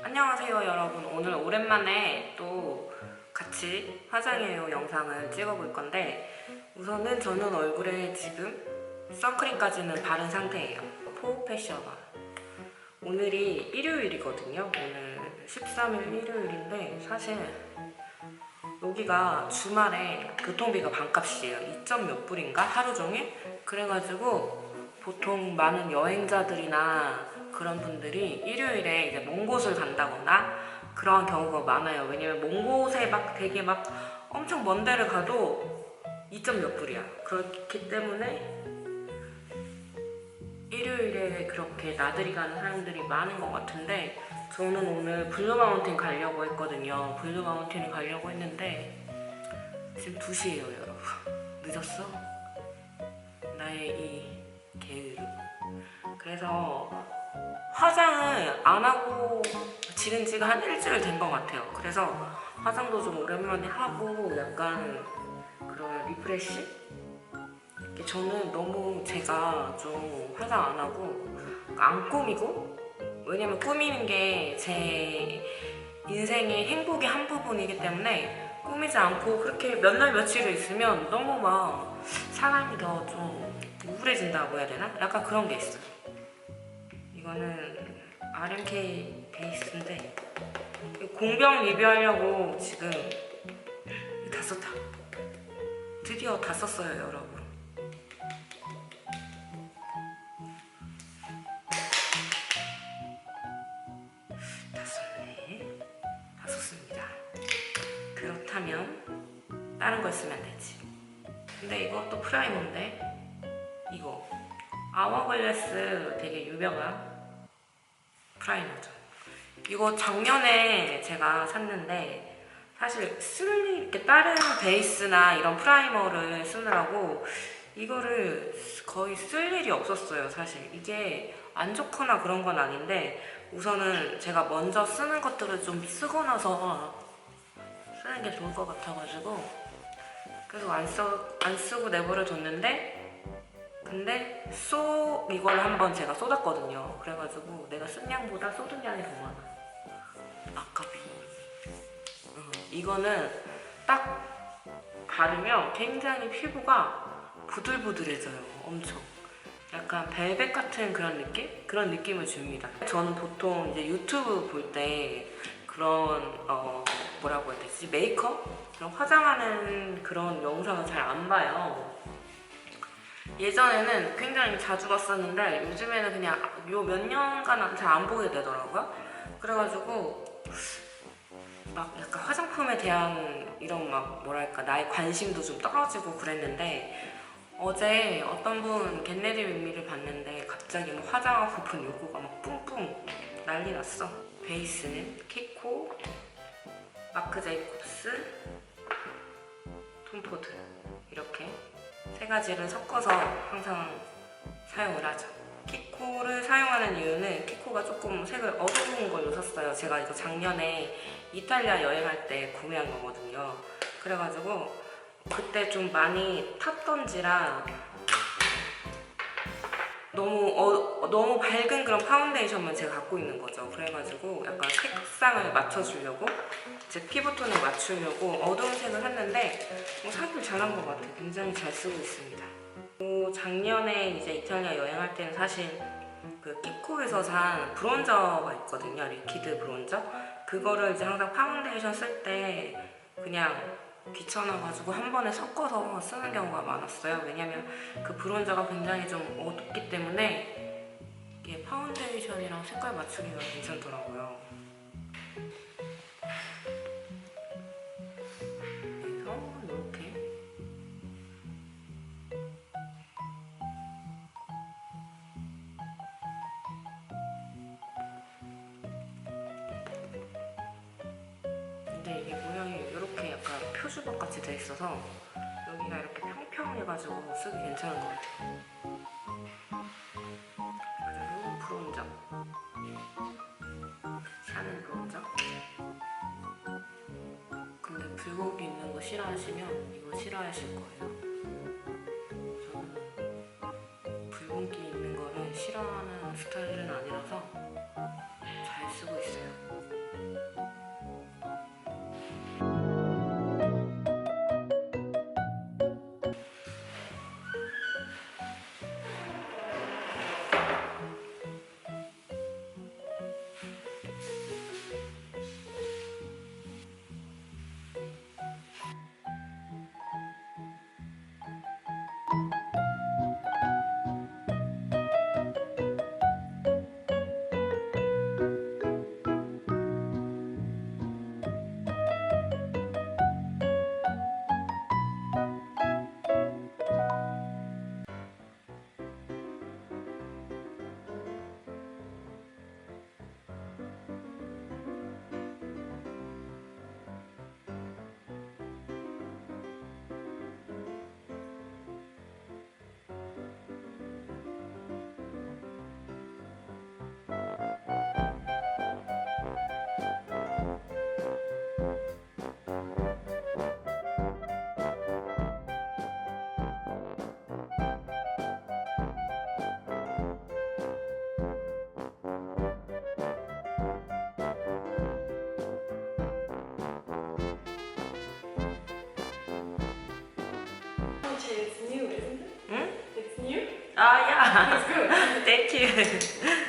안녕하세요 여러분. 오늘 오랜만에 또 같이 화장해요 영상을 찍어볼 건데 우선은 저는 얼굴에 지금 선크림까지는 바른 상태예요. 포페셔널. 오늘이 일요일이거든요. 오늘 13일 일요일인데 사실 여기가 주말에 교통비가 반값이에요. 2점 몇 불인가? 하루 종일? 그래가지고 보통 많은 여행자들이나 그런 분들이 일요일에 이제 먼 곳을 간다거나 그런 경우가 많아요. 왜냐면 먼 곳에 막 되게 막 엄청 먼 데를 가도 2점 몇 불이야. 그렇기 때문에 일요일에 그렇게 나들이 가는 사람들이 많은 것 같은데 저는 오늘 블루마운틴 가려고 했거든요. 블루마운틴을 가려고 했는데 지금 2시예요, 여러분. 늦었어? 나의 이 게으름. 그래서 화장을 안 하고 지른 지가 한 일주일 된 것 같아요. 그래서 화장도 좀 오랜만에 하고 약간 그런 리프레시? 이게 저는 너무 제가 좀 화장 안 하고 안 꾸미고 왜냐면 꾸미는 게 제 인생의 행복의 한 부분이기 때문에 꾸미지 않고 그렇게 몇 날 며칠을 있으면 너무 막 사람이 더 좀 우울해진다고 해야 되나? 약간 그런 게 있어요. 이거는 RMK 베이스인데 공병 리뷰하려고 지금 다 썼다. 드디어 다 썼어요, 여러분. 다 썼네. 다 썼습니다. 그렇다면 다른 거 쓰면 되지. 근데 이것도 프라이머인데 이거 아워글래스 되게 유명한 프라이머죠. 이거 작년에 제가 샀는데 사실 쓸 이렇게 다른 베이스나 이런 프라이머를 쓰느라고 이거를 거의 쓸 일이 없었어요. 사실 이게 안 좋거나 그런 건 아닌데 우선은 제가 먼저 쓰는 것들을 좀 쓰고 나서 쓰는 게 좋을 것 같아가지고 그래서 안, 써, 안 쓰고 내버려 뒀는데 근데 쏘 이걸 한번 제가 쏟았거든요. 그래가지고 내가 쓴 양보다 쏟은 양이 더 많아. 아깝이. 어, 이거는 딱 바르면 굉장히 피부가 부들부들해져요. 엄청. 약간 벨벳 같은 그런 느낌? 그런 느낌을 줍니다. 저는 보통 이제 유튜브 볼 때 그런 어 뭐라고 해야 되지? 메이크업? 그런 화장하는 그런 영상을 잘 안 봐요. 예전에는 굉장히 자주 봤었는데 요즘에는 그냥 요 몇 년간 잘 안 보게 되더라고요. 그래가지고 막 약간 화장품에 대한 이런 막 뭐랄까 나의 관심도 좀 떨어지고 그랬는데 어제 어떤 분 겟레디 윗미를 봤는데 갑자기 뭐 화장하고픈 요구가 막 뿡뿡 난리 났어. 베이스는 키코, 마크 제이콥스, 톰포드 이렇게 세 가지를 섞어서 항상 사용을 하죠. 키코를 사용하는 이유는 키코가 조금 색을 어두운 걸로 샀어요. 제가 이거 작년에 이탈리아 여행할 때 구매한 거거든요. 그래가지고 그때 좀 많이 탔던지라 너무 어, 너무 밝은 그런 파운데이션만 제가 갖고 있는 거죠. 그래가지고 약간 색상을 맞춰주려고 제 피부톤을 맞추려고 어두운 색을 샀는데 뭐 사길 잘한 것 같아요. 굉장히 잘 쓰고 있습니다. 또 작년에 이제 이탈리아 여행할 때는 사실 그 키코에서 산 브론저가 있거든요. 리퀴드 브론저. 그거를 이제 항상 파운데이션 쓸 때 그냥 귀찮아가지고 한 번에 섞어서 쓰는 경우가 많았어요. 왜냐면 그 브론저가 굉장히 좀 어둡기 때문에 이게 파운데이션이랑 색깔 맞추기가 괜찮더라고요. 그래서 이렇게 근데 이게 모양이 이렇게 약간 표주박 같이 돼 있어서 여기가 이렇게 평평해가지고 쓰기 괜찮은 것 같아요. 싫어하시면 이거 싫어하실 거예요. 땡큐.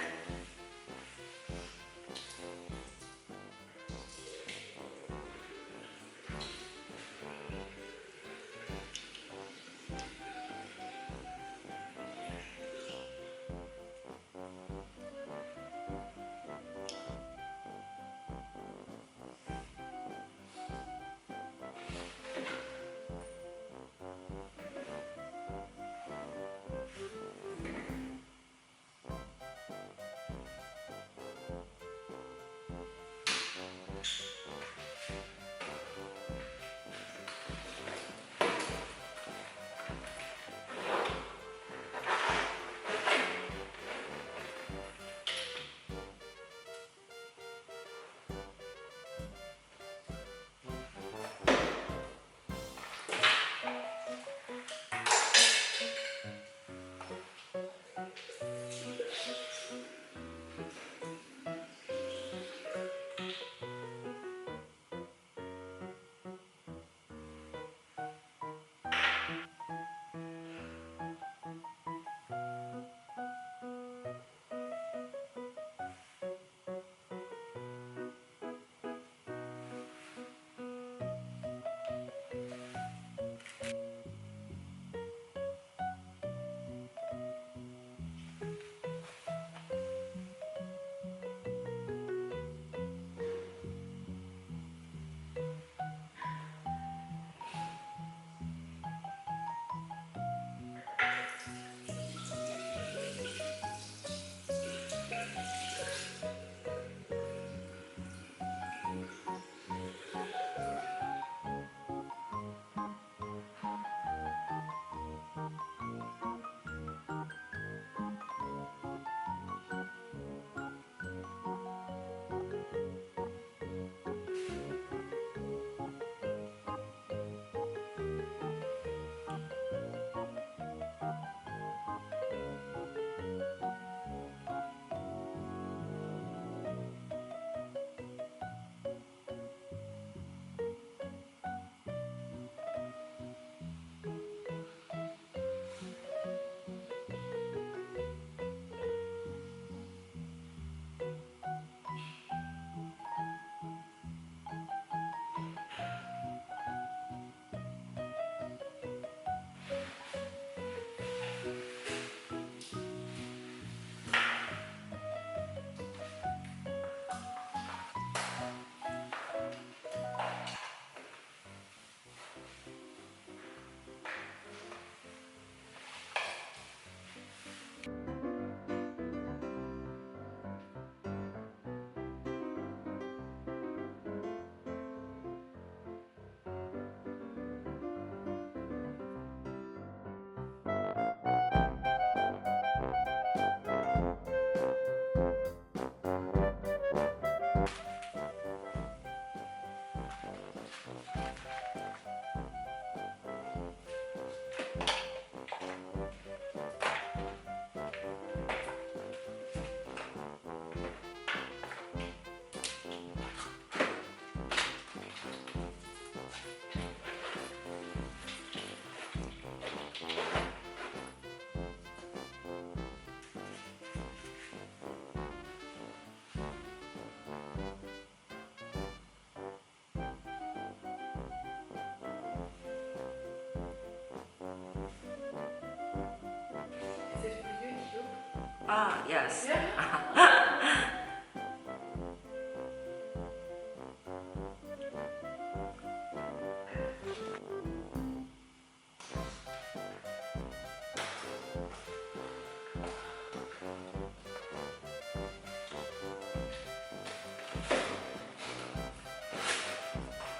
아, yes.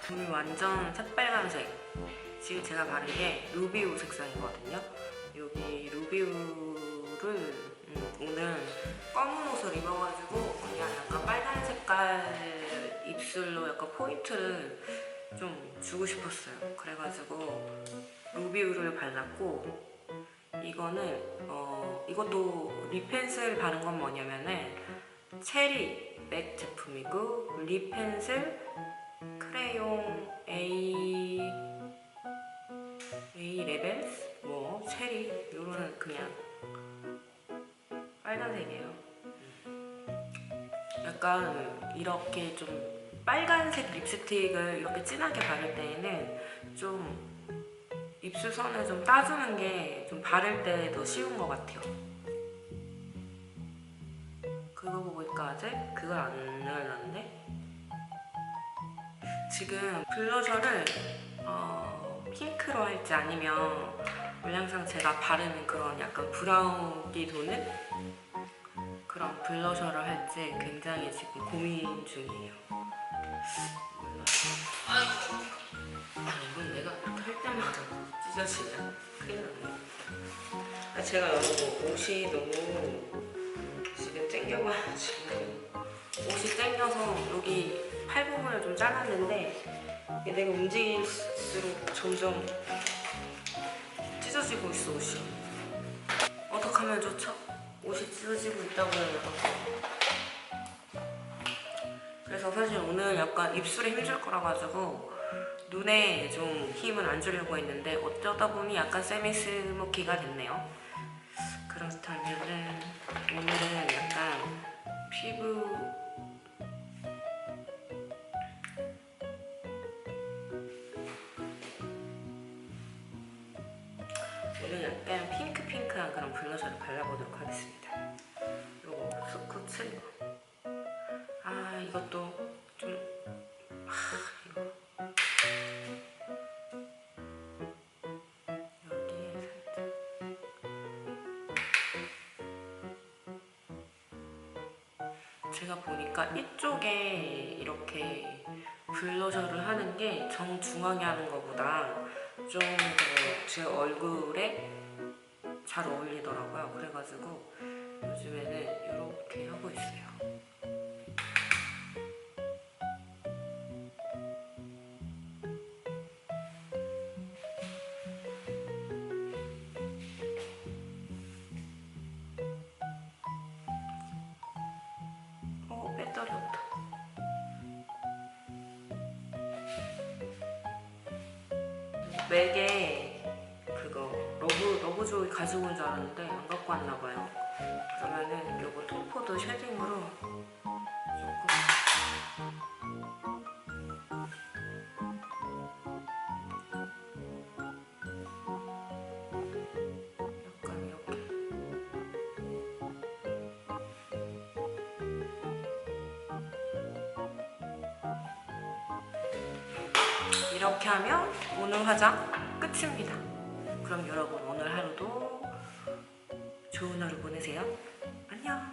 눈이 완전 새빨간색. 지금 제가 바른 게 루비우 색상이거든요. 여기 루비우를 포인트를 좀 주고 싶었어요. 그래가지고 루비우를 발랐고 이거는 어 이것도 립 펜슬 바른 건 뭐냐면은 체리 맥 제품이고 립 펜슬 크레용 A 레벨 뭐 체리 이런 그냥 빨간색이에요. 약간 이렇게 좀 빨간색 립스틱을 이렇게 진하게 바를 때에는 좀 입술선을 좀 따주는 게 좀 바를 때 더 쉬운 것 같아요. 그거 보니까 아직 그걸 안 눌렀는데 지금 블러셔를 어, 핑크로 할지 아니면 원래 항상 제가 바르는 그런 약간 브라운기 도는 그런 블러셔를 할지 굉장히 지금 고민 중이에요. 아이고. 아, 이건 내가 할 때마다 찢어지면 큰일 났네. 아, 제가 여러분 옷이 너무 지금 땡겨가지고 옷이 땡겨서 여기 팔 부분을 좀 잘랐는데 내가 움직일수록 점점 찢어지고 있어 옷이 어떻게 하면 좋죠? 옷이 찢어지고 있다고 해요 그래서 사실 오늘 약간 입술에 힘줄 거라 가지고 눈에 좀 힘을 안 주려고 했는데 어쩌다 보니 약간 세미 스모키가 됐네요 그렇다면은 오늘은 약간 피부 오늘 약간 핑크핑크한 그런 블러셔를 발라보도록 하겠습니다. 요거 스코츠 이것도 좀 하, 이거 여기에 살짝 제가 보니까 이쪽에 이렇게 블러셔를 하는 게 정중앙에 하는 것보다 좀더제 얼굴에 잘 어울리더라고요. 그래가지고 요즘에는 이렇게 하고 있어요. 맥에 그거 러브 러브조이 가지고 온 줄 알았는데 안 갖고 왔나 봐요. 그러면은 요거 톰포드 쉐딩으로 이렇게 하면 오늘 화장 끝입니다. 그럼 여러분 오늘 하루도 좋은 하루 보내세요. 안녕.